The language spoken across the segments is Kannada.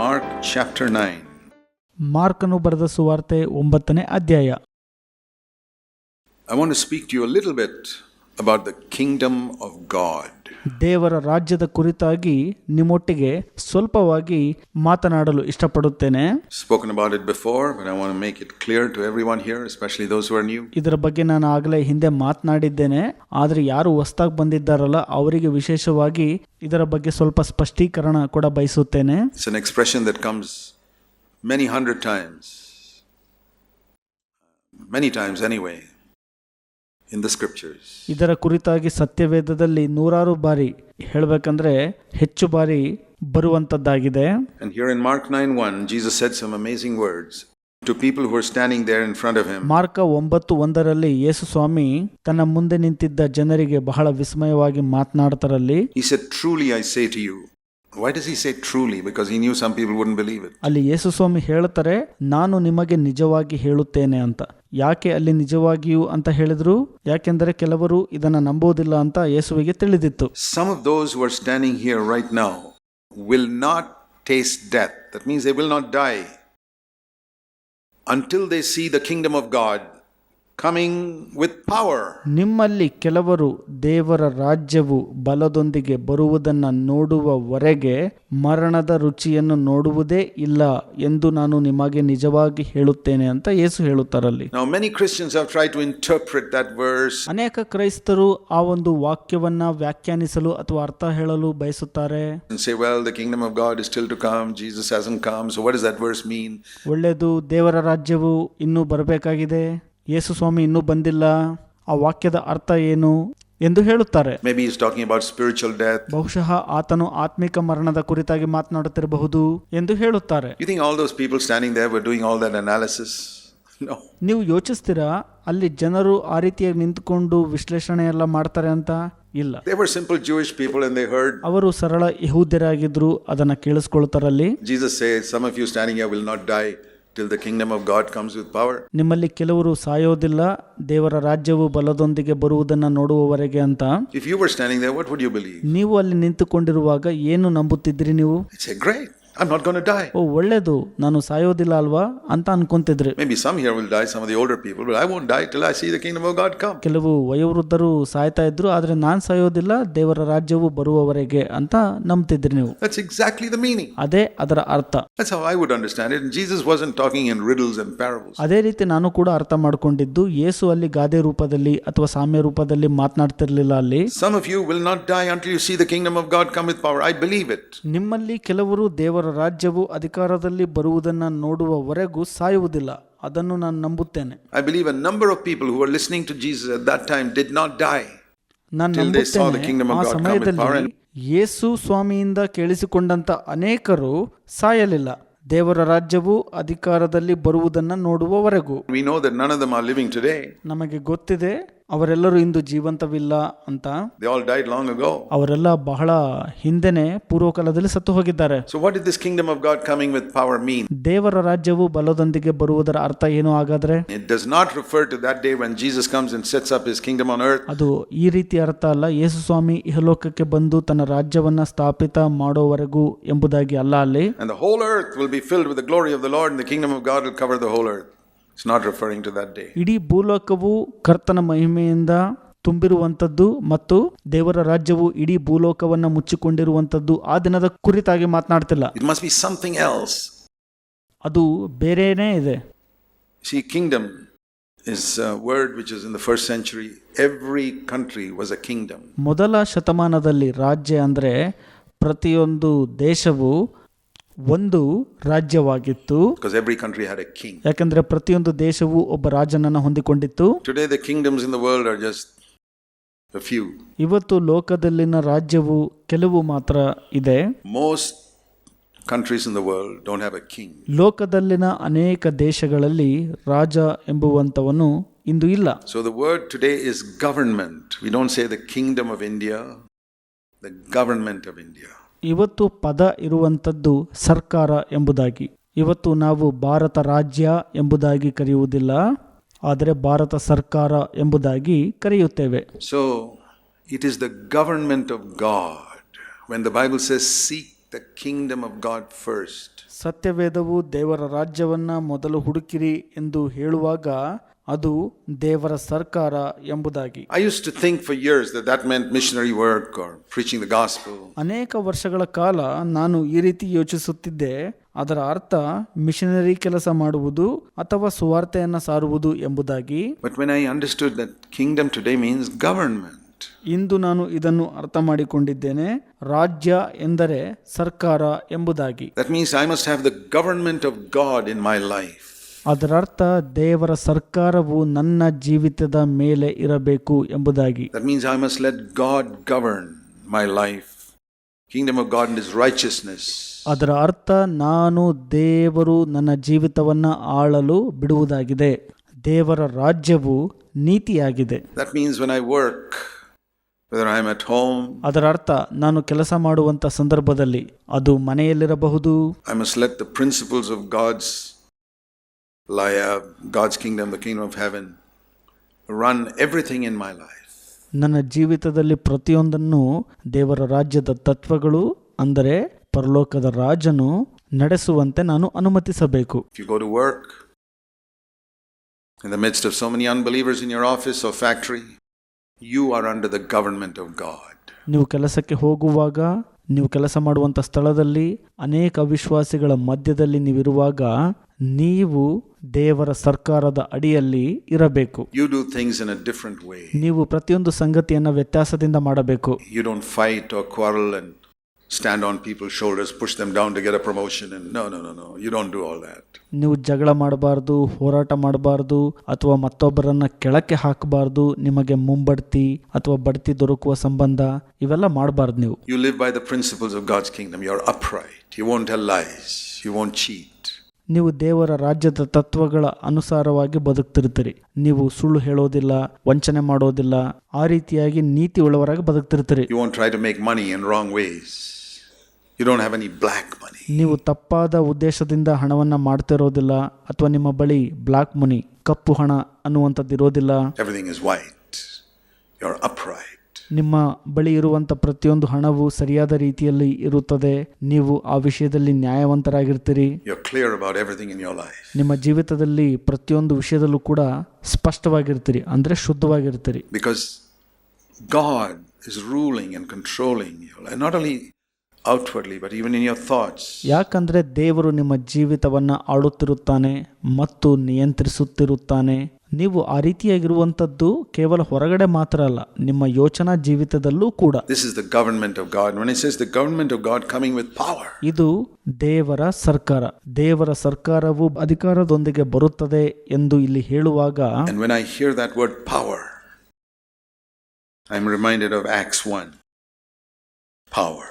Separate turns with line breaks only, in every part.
Mark chapter 9.
ಮಾರ್ಕನು ಬರೆದ ಸುವಾರ್ತೆ ಒಂಬತ್ತನೇ ಅಧ್ಯಾಯ
I want to speak to you a little bit about the kingdom of God.
ದೇವರ ರಾಜ್ಯದ ಕುರಿತಾಗಿ ನಿಮ್ಮೊಟ್ಟಿಗೆ ಸ್ವಲ್ಪವಾಗಿ ಮಾತನಾಡಲು ಇಷ್ಟಪಡುತ್ತೇನೆ.
Spoken about it before but I want make it clear to everyone here especially those who knew
ಇದರ ಬಗ್ಗೆ ನಾನು ಆಗಲೇ ಹಿಂದೆ ಮಾತನಾಡಿದ್ದೇನೆ ಆದರೆ ಯಾರು ಹೊಸದಾಗಿ ಬಂದಿದ್ದಾರಲ್ಲ ಅವರಿಗೆ ವಿಶೇಷವಾಗಿ ಇದರ ಬಗ್ಗೆ ಸ್ವಲ್ಪ ಸ್ಪಷ್ಟೀಕರಣ ಕೂಡ ಬಯಸುತ್ತೇನೆ.
It's an expression that comes many hundred times many times anyway
ಇದರ ಕುರಿತಾಗಿ ಸತ್ಯವೇದದಲ್ಲಿ ನೂರಾರು ಬಾರಿ ಹೇಳಬೇಕಂದ್ರೆ ಹೆಚ್ಚು ಬಾರಿ ಬರುವಂತದ್ದಾಗಿದೆ
And here in Mark 9 1, Jesus said some amazing words to people who are standing there in front of him.
Mark ಒಂಬತ್ತು ಒಂದರಲ್ಲಿ ಯೇಸು ಸ್ವಾಮಿ ತನ್ನ ಮುಂದೆ ನಿಂತಿದ್ದ ಜನರಿಗೆ ಬಹಳ ವಿಸ್ಮಯವಾಗಿ ಮಾತನಾಡ್ತಾರಲ್ಲಿ
why does he say truly because he knew some people would believe it
ಅಲ್ಲಿ ಯೇಸು ಸ್ವಾಮಿ ಹೇಳ್ತಾರೆ ನಾನು ನಿಮಗೆ ನಿಜವಾಗಿ ಹೇಳುತ್ತೇನೆ ಅಂತ. ಯಾಕೆ ಅಲ್ಲಿ ನಿಜವಾಗಿಯೂ ಅಂತ ಹೇಳಿದ್ರು? ಯಾಕೆಂದರೆ ಕೆಲವರು ಇದನ್ನು ನಂಬುವುದಿಲ್ಲ ಅಂತ ಯೇಸುವಿಗೆ ತಿಳಿದಿತ್ತು.
Some of those who are standing here right now will not taste death that means they will not die until they see the kingdom of God coming with power
ನಿಮ್ಮಲ್ಲಿ ಕೆಲವರು ದೇವರ ರಾಜ್ಯವು ಬಲದೊಂದಿಗೆ ಬರುವುದನ್ನು ನೋಡುವವರೆಗೆ ಮರಣದ ರುಚಿಯನ್ನು ನೋಡುವುದೇ ಇಲ್ಲ ಎಂದು ನಾನು ನಿಮಗೆ ನಿಜವಾಗಿ ಹೇಳುತ್ತೇನೆ ಅಂತ ಯೇಸು ಹೇಳುತ್ತಾರಲ್ಲಿ. ಅನೇಕ ಕ್ರೈಸ್ತರು ಆ ಒಂದು ವಾಕ್ಯವನ್ನ ವ್ಯಾಖ್ಯಾನಿಸಲು ಅಥವಾ ಅರ್ಥ ಹೇಳಲು ಬಯಸುತ್ತಾರೆ.
Means well the kingdom God is till to come Jesus as soon comes word is and words mean
ಒಳ್ಳೆಯದು ದೇವರ ರಾಜ್ಯವು ಇನ್ನೂ ಬರಬೇಕಾಗಿದೆ. ಯೇಸು ಸ್ವಾಮಿ ಇನ್ನೂ ಬಂದಿಲ್ಲ. ಆ ವಾಕ್ಯದ ಅರ್ಥ ಏನು ಎಂದು ಹೇಳುತ್ತಾರೆ.
ಇಸ್ ಟಾಕಿಂಗ್
ಬಹುಶಃ ಆತನು ಆತ್ಮಿಕ ಮರಣದ ಕುರಿತಾಗಿ ಮಾತನಾಡುತ್ತಿರಬಹುದು ಎಂದು ಹೇಳುತ್ತಾರೆ.
ಆಲ್ ಪೀಪಲ್ ಡೂಯಿಂಗ್ ಆಲ್
ನೀವು ಯೋಚಿಸ್ತೀರಾ? ಅಲ್ಲಿ ಜನರು ಆ ರೀತಿಯಾಗಿ ನಿಂತುಕೊಂಡು ವಿಶ್ಲೇಷಣೆ ಎಲ್ಲ ಮಾಡ್ತಾರೆ ಅಂತ? ಇಲ್ಲ.
ಸಿಂಪಲ್ ಜೂಯಿಶ್ ಪೀಪಲ್ ಎನ್
ಅವರು ಸರಳ ಯಹೂದ್ಯರಾಗಿದ್ರು ಅದನ್ನ ಕೇಳಿಸ್ಕೊಳ್ತಾರಲ್ಲಿ.
Jesus some of you standing will not die till the kingdom of God comes with power.
ನಿಮ್ಮಲ್ಲಿ ಕೆಲವರು ಸಾಯೋದಿಲ್ಲ ದೇವರ ರಾಜ್ಯವು ಬಲದೊಂದಿಗೆ ಬರುವುದನ್ನ ನೋಡುವವರೆಗೆ ಅಂತ
If you were standing there, what would you believe?
ನೀವು ಅಲ್ಲಿ ನಿಂತುಕೊಂಡಿರುವಾಗ ಏನು ನಂಬುತ್ತಿದ್ರಿ ನೀವು
I'd say, Great, I'm not going to die.
ಓ ಒಳ್ಳೇದು ನಾನು ಸಾಯೋದಿಲ್ಲ ಅಲ್ವಾ ಅಂತ ಅನ್ಕೊಂತಿದ್ರಿ
Maybe some here will die, some of the older people, but I won't die till I see the kingdom of God come.
ಕೆಲವು ವಯೋವೃದ್ಧರು ಸಾಯ್ತಾ ಇದ್ರು ಆದ್ರೆ ನಾನ್ ಸಾಯೋದಿಲ್ಲ ದೇವರ ರಾಜ್ಯವು ಬರುವವರೆಗೆ ಅಂತ ನಂಬ್ತಿದ್ರಿ ನೀವು
That's exactly the meaning.
ಅದೇ ಅದರ ಅರ್ಥ
That's how I would understand it. And Jesus wasn't talking in riddles and parables.
ಅದೇ ರೀತಿ ನಾನು ಕೂಡ ಅರ್ಥ ಮಾಡ್ಕೊಂಡಿದ್ದು ಯೇಸು ಅಲ್ಲಿ ಗಾದೆ ರೂಪದಲ್ಲಿ ಅಥವಾ ಸಾಮ್ಯ ರೂಪದಲ್ಲಿ ಮಾತನಾಡ್ತಿರ್ಲಿಲ್ಲ ಅಲ್ಲಿ
Some of you will not die until you see the kingdom of God come with power. I believe it.
ನಿಮ್ಮಲ್ಲಿ ಕೆಲವರು ದೇವರ ಅವರ ರಾಜ್ಯವು ಅಧಿಕಾರದಲ್ಲಿ ಬರುವುದನ್ನು ನೋಡುವವರೆಗೂ ಸಾಯುವುದಿಲ್ಲ. ಅದನ್ನು ನಾನು ನಂಬುತ್ತೇನೆ.
I believe a number of people who are listening to Jesus at that time did not die
ನಾನು ನಂಬುತ್ತೇನೆ. ಆ ಸಮಯದಲ್ಲಿ ಯೇಸು ಸ್ವಾಮಿಯಿಂದ ಕೇಳಿಸಿಕೊಂಡಂತ ಅನೇಕರು ಸಾಯಲಿಲ್ಲ. ದೇವರ ರಾಜ್ಯವು ಅಧಿಕಾರದಲ್ಲಿ ಬರುವುದನ್ನು ನೋಡುವವರೆಗೂ.
We know that none of are living today
ನಮಗೆ ಗೊತ್ತಿದೆ ಅವರೆಲ್ಲರೂ ಇಂದು ಜೀವಂತವಿಲ್ಲ ಅಂತ ಅವರೆಲ್ಲ ಬಹಳ ಹಿಂದೆ ಪೂರ್ವಕಾಲದಲ್ಲಿ ಸತ್ತು ಹೋಗಿದ್ದಾರೆ.
What is this kingdom of God with mean
ದೇವರ ರಾಜ್ಯವು ಬಲದೊಂದಿಗೆ ಬರುವುದರ ಅರ್ಥ ಏನು ಹಾಗಾದ್ರೆ? ಅದು ಈ ರೀತಿ ಅರ್ಥ ಅಲ್ಲ. ಯೇಸು ಸ್ವಾಮಿ ಇಹಲೋಕಕ್ಕೆ ಬಂದು ತನ್ನ ರಾಜ್ಯವನ್ನ ಸ್ಥಾಪಿತ ಮಾಡುವವರೆಗೂ ಎಂಬುದಾಗಿ ಅಲ್ಲ ಅಲ್ಲಿ.
ದ ಹೋಲರ್ ವೀಲ್ ಬಿಲ್ಡ್ ಗ್ಲೋರ್ ಲಾರ್ the kingdom of God cover the ಹೋಲೋರ್ To that day.
ಇಡೀ ಭೂಲೋಕವು ಕರ್ತನ ಮಹಿಮೆಯಿಂದ ತುಂಬಿರುವಂತದ್ದು ಮತ್ತು ದೇವರ ರಾಜ್ಯವು ಇಡೀ ಭೂಲೋಕವನ್ನ ಮುಚ್ಚಿಕೊಂಡಿರುವಂತದ್ದು ಆ ದಿನದ ಕುರಿತಾಗಿ ಮಾತನಾಡ್ತಿಲ್ಲ
it must be something else
ಅದು ಬೇರೆನೇ ಇದೆ
see kingdom is word which which is in the first century. Every country was a kingdom.
ಮೊದಲ ಶತಮಾನದಲ್ಲಿ ರಾಜ್ಯ ಅಂದರೆ ಪ್ರತಿಯೊಂದು ದೇಶವು ಒಂದು ರಾಜ್ಯವಾಗಿತ್ತು
country had a
ಯಾಕಂದ್ರೆ ಪ್ರತಿಯೊಂದು ದೇಶವು ಒಬ್ಬ ರಾಜನನ್ನ ಹೊಂದಿಕೊಂಡಿತ್ತು
today the kingdoms in the world are just few.
ಇವತ್ತು ಲೋಕದಲ್ಲಿನ ರಾಜ್ಯವು ಕೆಲವು ಮಾತ್ರ ಇದೆ
most countries in the world don't have a king.
ಲೋಕದಲ್ಲಿನ ಅನೇಕ ದೇಶಗಳಲ್ಲಿ ರಾಜ ಎಂಬುವಂತವನು ಇಂದು ಇಲ್ಲ
So, the world today is government. We don't say the kingdom of India the government of India.
ಇವತ್ತು ಪದ ಇರುವಂಥದ್ದು ಸರ್ಕಾರ ಎಂಬುದಾಗಿ. ಇವತ್ತು ನಾವು ಭಾರತ ರಾಜ್ಯ ಎಂಬುದಾಗಿ ಕರೆಯುವುದಿಲ್ಲ ಆದರೆ ಭಾರತ ಸರ್ಕಾರ ಎಂಬುದಾಗಿ ಕರೆಯುತ್ತೇವೆ.
So it is the government of God when the Bible says seek the kingdom of God first
ಸತ್ಯವೇದವು ದೇವರ ರಾಜ್ಯವನ್ನ ಮೊದಲು ಹುಡುಕಿರಿ ಎಂದು ಹೇಳುವಾಗ ಅದು ದೇವರ ಸರ್ಕಾರ ಎಂಬುದಾಗಿ
I used to think for years that that meant missionary work or preaching the gospel.
ಅನೇಕ ವರ್ಷಗಳ ಕಾಲ ನಾನು ಈ ರೀತಿ ಯೋಚಿಸುತ್ತಿದ್ದೆ ಅದರ ಅರ್ಥ ಮಿಷನರಿ ಕೆಲಸ ಮಾಡುವುದು ಅಥವಾ ಸುವಾರ್ತೆಯನ್ನು ಸಾರುವುದು ಎಂಬುದಾಗಿ
But when I understood that kingdom today means government,
ಇಂದು ನಾನು ಇದನ್ನು ಅರ್ಥ ಮಾಡಿಕೊಂಡಿದ್ದೇನೆ ರಾಜ್ಯ ಎಂದರೆ ಸರ್ಕಾರ ಎಂಬುದಾಗಿ
that means I must have the government of God in my life.
ಅದರರ್ಥ ದೇವರ ಸರ್ಕಾರವು ನನ್ನ ಜೀವಿತದ ಮೇಲೆ ಇರಬೇಕು ಎಂಬುದಾಗಿ
That means I must let God govern my life. Kingdom of God and His righteousness.
ಅದರ ಅರ್ಥ ನಾನು ದೇವರು ನನ್ನ ಜೀವಿತವನ್ನ ಆಳಲು ಬಿಡುವುದಾಗಿದೆ ದೇವರ ರಾಜ್ಯವು ನೀತಿಯಾಗಿದೆ
That means when I work, whether I'm at home,
ಅದರ ಅರ್ಥ ನಾನು ಕೆಲಸ ಮಾಡುವಂತ ಸಂದರ್ಭದಲ್ಲಿ ಅದು ಮನೆಯಲ್ಲಿರಬಹುದು
I must let the principles of God's uh, God's kingdom, the kingdom of heaven, run everything in my life.
ನನ್ನ ಜೀವಿತದಲ್ಲಿ ಪ್ರತಿಯೊಂದನ್ನು ದೇವರ ರಾಜ್ಯದ ತತ್ವಗಳು ಅಂದರೆ ಪರಲೋಕದ ರಾಜನು ನಡೆಸುವಂತೆ ನಾನು ಅನುಮತಿಸಬೇಕು
If you go to work, in the midst of so many unbelievers in your office or factory, you are under the government of God.
ನೀವು ಕೆಲಸಕ್ಕೆ ಹೋಗುವಾಗ ನೀವು ಕೆಲಸ ಮಾಡುವಂಥ ಸ್ಥಳದಲ್ಲಿ ಅನೇಕ ಅವಿಶ್ವಾಸಿಗಳ ಮಧ್ಯದಲ್ಲಿ ನೀವಿರುವಾಗ ನೀವು ದೇವರ ಸರ್ಕಾರದ ಅಡಿಯಲ್ಲಿ ಇರಬೇಕು.
You do things in a different way
ನೀವು ಪ್ರತಿಯೊಂದು ಸಂಗತಿಯನ್ನು ವ್ಯತ್ಯಾಸದಿಂದ ಮಾಡಬೇಕು.
You don't fight or quarrel and stand on people's shoulders, push them down to get a promotion. And no, no, no, no. You don't do all that.
ನೀವು ಜಗಳ ಮಾಡಬಾರ್ದು ಹೋರಾಟ ಮಾಡಬಾರ್ದು ಅಥವಾ ಮತ್ತೊಬ್ಬರನ್ನ ಕೆಳಕ್ಕೆ ಹಾಕಬಾರ್ದು ನಿಮಗೆ ಮುಂಬಡ್ತಿ ಅಥವಾ ಬಡ್ತಿ ದೊರಕುವ ಸಂಬಂಧ ಇವೆಲ್ಲ ಮಾಡಬಾರ್ದು ನೀವು
You live by the principles of God's kingdom. You're upright. You won't tell lies. You won't cheat.
ನೀವು ದೇವರ ರಾಜ್ಯದ ತತ್ವಗಳ ಅನುಸಾರವಾಗಿ ಬದುಕ್ತಿರ್ತೀರಿ ನೀವು ಸುಳ್ಳು ಹೇಳೋದಿಲ್ಲ ವಂಚನೆ ಮಾಡೋದಿಲ್ಲ ಆ ರೀತಿಯಾಗಿ ನೀತಿ ಉಳ್ಳವರಾಗಿ ಬದುಕ್ತಿರ್ತೀರಿ
You won't try to make money in wrong ways. You don't have any black money
ನೀವು ತಪ್ಪಾದ ಉದ್ದೇಶದಿಂದ ಹಣವನ್ನು ಮಾಡ್ತಿರೋದಿಲ್ಲ ಅಥವಾ ನಿಮ್ಮ ಬಳಿ ಬ್ಲ್ಯಾಕ್ ಮನಿ ಕಪ್ಪು ಹಣ ಅನ್ನುವಂಥದ್ದು ಇರೋದಿಲ್ಲ
everything is white you are upright
ನಿಮ್ಮ ಬಳಿ ಇರುವಂತ ಪ್ರತಿಯೊಂದು ಹಣವು ಸರಿಯಾದ ರೀತಿಯಲ್ಲಿ ಇರುತ್ತದೆ. ನೀವು ಆ ವಿಷಯದಲ್ಲಿ ನ್ಯಾಯವಂತರಾಗಿರ್ತೀರಿ.
Clear about everything in your life.
ನಿಮ್ಮ ಜೀವಿತದಲ್ಲಿ ಪ್ರತಿಯೊಂದು ವಿಷಯದಲ್ಲೂ ಕೂಡ ಸ್ಪಷ್ಟವಾಗಿರ್ತೀರಿ ಅಂದ್ರೆ ಶುದ್ಧವಾಗಿರ್ತೀರಿ.
Because God is ruling and controlling not only outwardly, but even in your thoughts.
ಯಾಕಂದ್ರೆ ದೇವರು ನಿಮ್ಮ ಜೀವಿತವನ್ನ ಆಳುತ್ತಿರುತ್ತಾನೆ ಮತ್ತು ನಿಯಂತ್ರಿಸುತ್ತಿರುತ್ತಾನೆ ನೀವು ಆ ರೀತಿಯಾಗಿರುವಂತದ್ದು ಕೇವಲ ಹೊರಗಡೆ ಮಾತ್ರ ಅಲ್ಲ ನಿಮ್ಮ ಯೋಚನಾ ಜೀವಿತದಲ್ಲೂ ಕೂಡ
This is the government of God. When it says the government of God coming with power,
ಇದು ದೇವರ ಸರ್ಕಾರ ದೇವರ ಸರ್ಕಾರವು ಅಧಿಕಾರದೊಂದಿಗೆ ಬರುತ್ತದೆ ಎಂದು ಇಲ್ಲಿ ಹೇಳುವಾಗ
and when I hear that word power, I'm reminded of Acts 1. Power.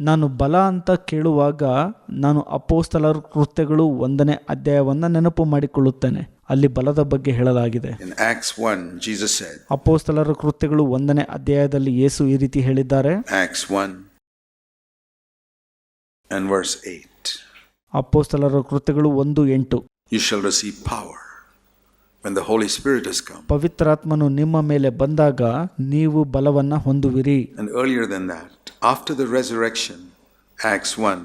ನಾನು ಬಲ ಅಂತ ಕೇಳುವಾಗ ನಾನು ಅಪೋಸ್ತಲರ ಕೃತ್ಯಗಳು ಒಂದನೇ ಅಧ್ಯಾಯವನ್ನ ನೆನಪು ಮಾಡಿಕೊಳ್ಳುತ್ತೇನೆ. ಅಲ್ಲಿ ಬಲದ ಬಗ್ಗೆ ಹೇಳಲಾಗಿದೆ.
In Acts 1,
ಅಪೋಸ್ತಲರ ಕೃತ್ಯಗಳು ಒಂದನೇ ಅಧ್ಯಾಯದಲ್ಲಿ ಯೇಸು ಈ ರೀತಿ ಹೇಳಿದ್ದಾರೆ.
Acts 1 and verse 8.
ಅಪೋಸ್ತಲರ ಕೃತ್ಯಗಳು ಒಂದು ಎಂಟು.
You shall receive power when the Holy Spirit has come.
ಪವಿತ್ರಾತ್ಮನು ನಿಮ್ಮ ಮೇಲೆ ಬಂದಾಗ ನೀವು ಬಲವನ್ನ ಹೊಂದುವಿರಿ.
And earlier than that, after the resurrection, Acts 1,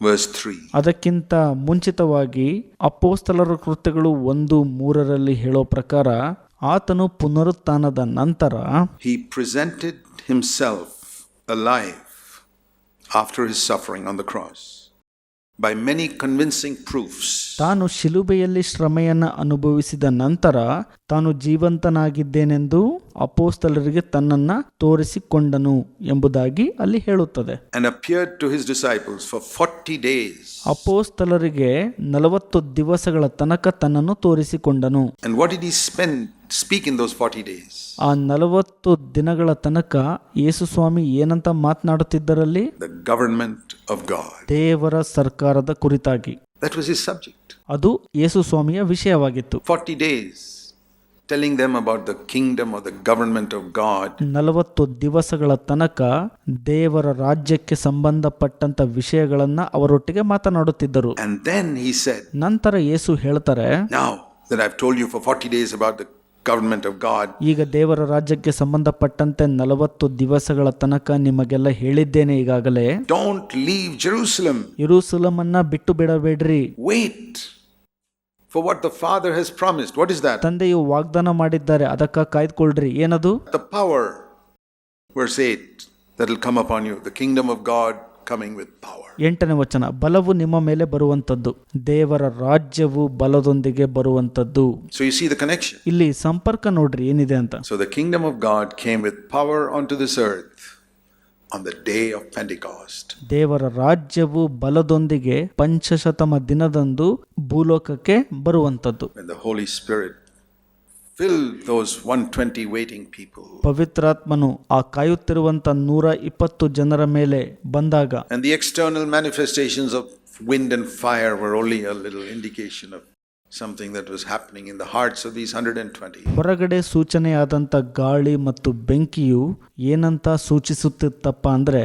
verse 3.
ಅದಕ್ಕಿಂತ ಮುಂಚಿತವಾಗಿ ಅಪೋಸ್ತಲರ ಕೃತ್ಯಗಳು ಒಂದು ಮೂರರಲ್ಲಿ ಹೇಳೋ ಪ್ರಕಾರ ಆತನು ಪುನರುತ್ಥಾನದ ನಂತರ
He presented himself alive after his suffering on the cross by many convincing proofs.
ತಾನು ಶಿಲುಬೆಯಲ್ಲಿ ಶ್ರಮೆಯನ್ನ ಅನುಭವಿಸಿದ ನಂತರ ತಾನು ಜೀವಂತನಾಗಿದ್ದೇನೆಂದು ಅಪೋಸ್ತಲರಿಗೆ ತನ್ನನ್ನ ತೋರಿಸಿಕೊಂಡನು ಎಂಬುದಾಗಿ ಅಲ್ಲಿ ಹೇಳುತ್ತದೆ
and appeared to his disciples for 40 days.
ಅಪೋಸ್ತಲರಿಗೆ ನಲವತ್ತು ದಿವಸಗಳ ತನಕ ತನ್ನನ್ನು ತೋರಿಸಿಕೊಂಡನು
speak in those forty days speak in those 40 days?
ಆ ನಲವತ್ತು ದಿನಗಳ ತನಕ ಯೇಸು ಸ್ವಾಮಿ ಏನಂತ ಮಾತನಾಡುತ್ತಿದ್ದರಲ್ಲಿ
The ಆಫ್ ಗಾಡ್.
ದೇವರ ಸರ್ಕಾರದ ಕುರಿತಾಗಿ. ಅದು ಯೇಸು ಸ್ವಾಮಿಯ ವಿಷಯವಾಗಿತ್ತು
40 days telling them about the kingdom of the government of God
ನಲವತ್ತು ದಿವಸಗಳ ತನಕ ದೇವರ ರಾಜ್ಯಕ್ಕೆ ಸಂಬಂಧಪಟ್ಟಂತ ವಿಷಯಗಳನ್ನ ಅವರೊಟ್ಟಿಗೆ ಮಾತನಾಡುತ್ತಿದ್ದರು. ನಂತರ ಯೇಸು ಹೇಳ್ತಾರೆ
ಗವರ್ಮೆಂಟ್ ಆಫ್ ಗಾಡ್
ಈಗ ದೇವರ ರಾಜ್ಯಕ್ಕೆ ಸಂಬಂಧಪಟ್ಟಂತೆ ನಲವತ್ತು ದಿವಸಗಳ ತನಕ ನಿಮಗೆಲ್ಲ ಹೇಳಿದ್ದೇನೆ ಈಗಾಗಲೇ.
ಡೋಂಟ್ ಲೀವ್ ಜೆರೂಸಲಂ
ಇರುಸಲಂ ಅನ್ನ ಬಿಟ್ಟು ಬಿಡಬೇಡ್ರಿ.
Wait for what the Father has promised. What is that?
ತಂದೆಯು ವಾಗ್ದಾನ ಮಾಡಿದ್ದಾರೆ ಅದಕ್ಕ kaidkolri ಏನದು
The power, verse 8, that will come upon you. The kingdom of God coming with power.
ಎಂಟನೇ ವಚನ ಬಲವು ನಿಮ್ಮ ಮೇಲೆ ಬರುವಂತದ್ದು ದೇವರ ರಾಜ್ಯವು ಬಲದೊಂದಿಗೆ ಬರುವಂತದ್ದು
So you see the connection.
ಇಲ್ಲಿ ಸಂಪರ್ಕ ನೋಡ್ರಿ ಏನಿದೆ ಅಂತ
So the kingdom of God came with power onto this earth on the day of Pentecost.
ದೇವರ ರಾಜ್ಯವು ಬಲದೊಂದಿಗೆ ಪಂಚಶತಮ ದಿನದಂದು ಭೂಲೋಕಕ್ಕೆ ಬರುವಂತದ್ದು
When the Holy Spirit filled those 120 waiting people.
ಪವಿತ್ರಾತ್ಮನು ಆ ಕಾಯುತ್ತಿರುವಂತ ನೂರ ಇಪ್ಪತ್ತು ಜನರ ಮೇಲೆ ಬಂದಾಗ
And the external manifestations of wind and fire were only a little indication of something that was happening in the hearts these hundred and twenty
ಹೊರಗಡೆ ಸೂಚನೆಯಾದಂಥ ಗಾಳಿ ಮತ್ತು ಬೆಂಕಿಯು ಏನಂತ ಸೂಚಿಸುತ್ತಿತ್ತಪ್ಪ ಅಂದರೆ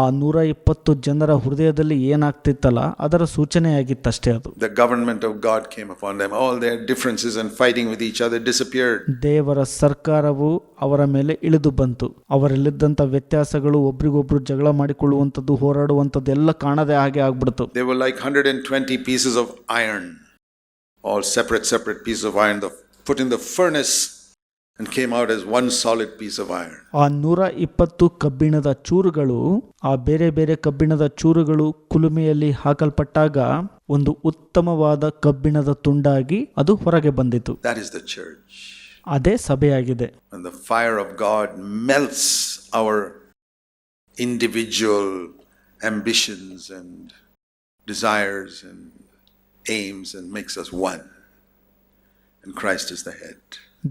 ಆ ನೂರ ಇಪ್ಪತ್ತು ಜನರ ಹೃದಯದಲ್ಲಿ ಏನಾಗ್ತಿತ್ತಲ್ಲ ಅದರ ಸೂಚನೆಯಾಗಿತ್ತಷ್ಟೇ ಅದು.
The government of God came upon them all their differences and fighting with each other disappeared
ದೇವರ ಸರ್ಕಾರವು ಅವರ ಮೇಲೆ ಇಳಿದು ಬಂತು. ಅವರಲ್ಲಿದ್ದಂಥ ವ್ಯತ್ಯಾಸಗಳು ಒಬ್ರಿಗೊಬ್ರು ಜಗಳ ಮಾಡಿಕೊಳ್ಳುವಂಥದ್ದು ಹೋರಾಡುವಂಥದ್ದು ಎಲ್ಲ ಕಾಣದೇ ಹಾಗೆ ಆಗ್ಬಿಡ್ತು.
They were like hundred and twenty pieces of iron all separate, separate pieces of iron, the, put in the furnace and came out as one solid piece of iron.
ಆ ನೂರ ಇಪ್ಪತ್ತು ಕಬ್ಬಿಣದ ಚೂರುಗಳು ಆ ಬೇರೆ ಬೇರೆ ಕಬ್ಬಿಣದ ಚೂರುಗಳು ಕುಲುಮೆಯಲ್ಲಿ ಹಾಕಲ್ಪಟ್ಟಾಗ ಒಂದು ಉತ್ತಮವಾದ ಕಬ್ಬಿಣದ ತುಂಡಾಗಿ ಅದು ಹೊರಗೆ ಬಂದಿತು
That is the church.
ಅದೇ ಸಭೆಯಾಗಿದೆ
And the fire of God melts our individual ambitions and desires and aims and makes us one. And Christ is the head.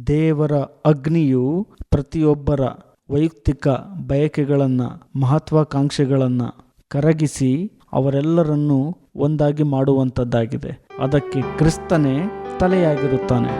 ದೇವರ ಅಗ್ನಿಯು ಪ್ರತಿಯೊಬ್ಬರ ವೈಯಕ್ತಿಕ ಬಯಕೆಗಳನ್ನು, ಮಹತ್ವಾಕಾಂಕ್ಷೆಗಳನ್ನು ಕರಗಿಸಿ ಅವರೆಲ್ಲರನ್ನೂ ಒಂದಾಗಿ ಮಾಡುವಂಥದ್ದಾಗಿದೆ ಅದಕ್ಕೆ ಕ್ರಿಸ್ತನೇ ತಲೆಯಾಗಿರುತ್ತಾನೆ